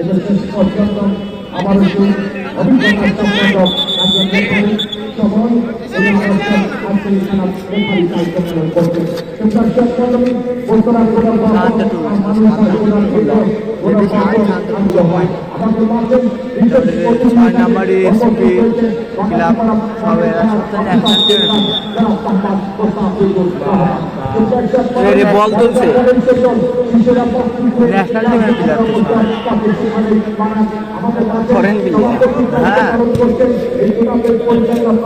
এটা শেষ পর্যন্ত আমার একটু অভিজ্ঞতা সম্পন্ন আজকে করছে ছয় নাম্বারে এসপি ক্লাব বল তুলছে ন্যাশনাল টিমের প্লেয়ার ফরেন প্লেয়ার হ্যাঁ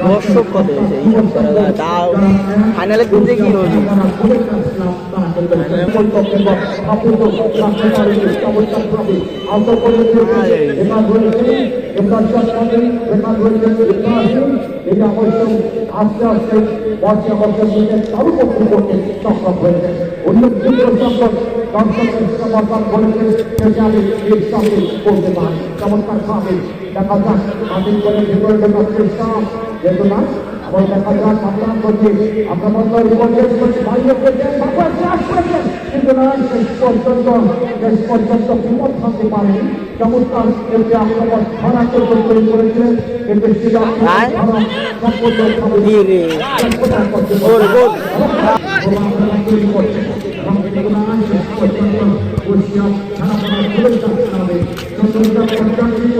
দর্শক কত হয়েছে এই সপ্তাহে? তাও ফাইনালে কোনটা কি হয়েছে? আস্তে আস্তে বর্ষা বর্ষা মিলে তারও পক্ষে করতে সক্ষম হয়েছে উল্লেখযোগ্য করতে করে যেহেতু না আবার দেখা যাক আপনার করছে। আপনার মতো রিপোর্টের করছে করছেন বাবার চাষ করছেন কিন্তু না শেষ পর্যন্ত শেষ পর্যন্ত বিপদ থাকতে পারেনি। চমৎকার এতে আক্রমণ ধরা করতে তৈরি করেছিলেন কিন্তু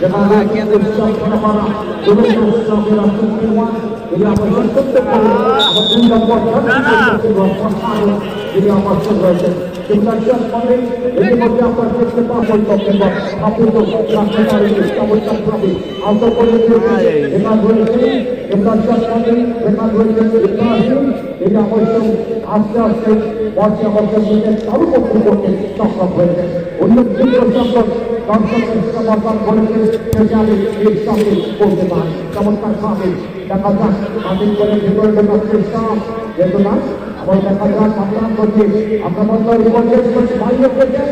جماعة كيندر الشيخ كفارة جمهور الشيخ رحمه إلى أمر سبحانه وتعالى إلى أمر سبحانه ইন্টারনেশনাল ফান্ডে ইতিমধ্যে আপনার চেষ্টা পাঁচই সেপ্টেম্বর আপনি তো রাখতে পারেন আন্তর্জাতিক এবার রয়েছে এরে গোল আস্তে আস্তে বর্ষা মিলে তারও পক্ষে করতে সক্ষম হয়েছে উল্লেখযোগ্য সংখ্যক দর্শকের সমর্থন করেছে সেটা আমি এর সঙ্গে করতে পারি চমৎকার ভাবে দেখা যাক মাটির করে ভেতরে ঢোকার চেষ্টা যেহেতু না আবার দেখা যাক আপনার করছে আপনার করছে বাইরে করছেন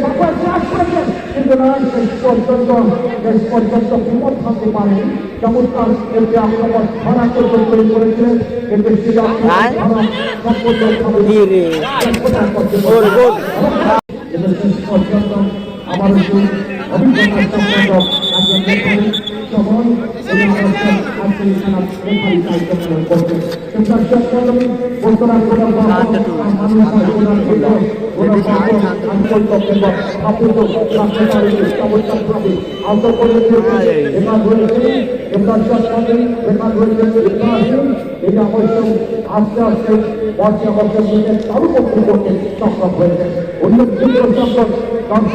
বাবার চাষ করছেন কিন্তু না শেষ পর্যন্ত শেষ পর্যন্ত বিপদ থাকতে পারেনি। চমৎকার এতে আক্রমণ ধরা তৈরি করেছিলেন আয়। সম্পূর্ণ কি রে। গোল গোল এবং শেষ পর্যন্ত আমার অভিজ্ঞতা সম্পন্ন আজকে এখানে দায়িত্ব পালন কিন্তু শেষ পর্যন্ত বলতরা কোনো আস্তে আস্তে বর্ষা বর্ষা মিলে তারও করতে সক্ষম হয়েছে উল্লেখযোগ্য সংখ্যক দর্শক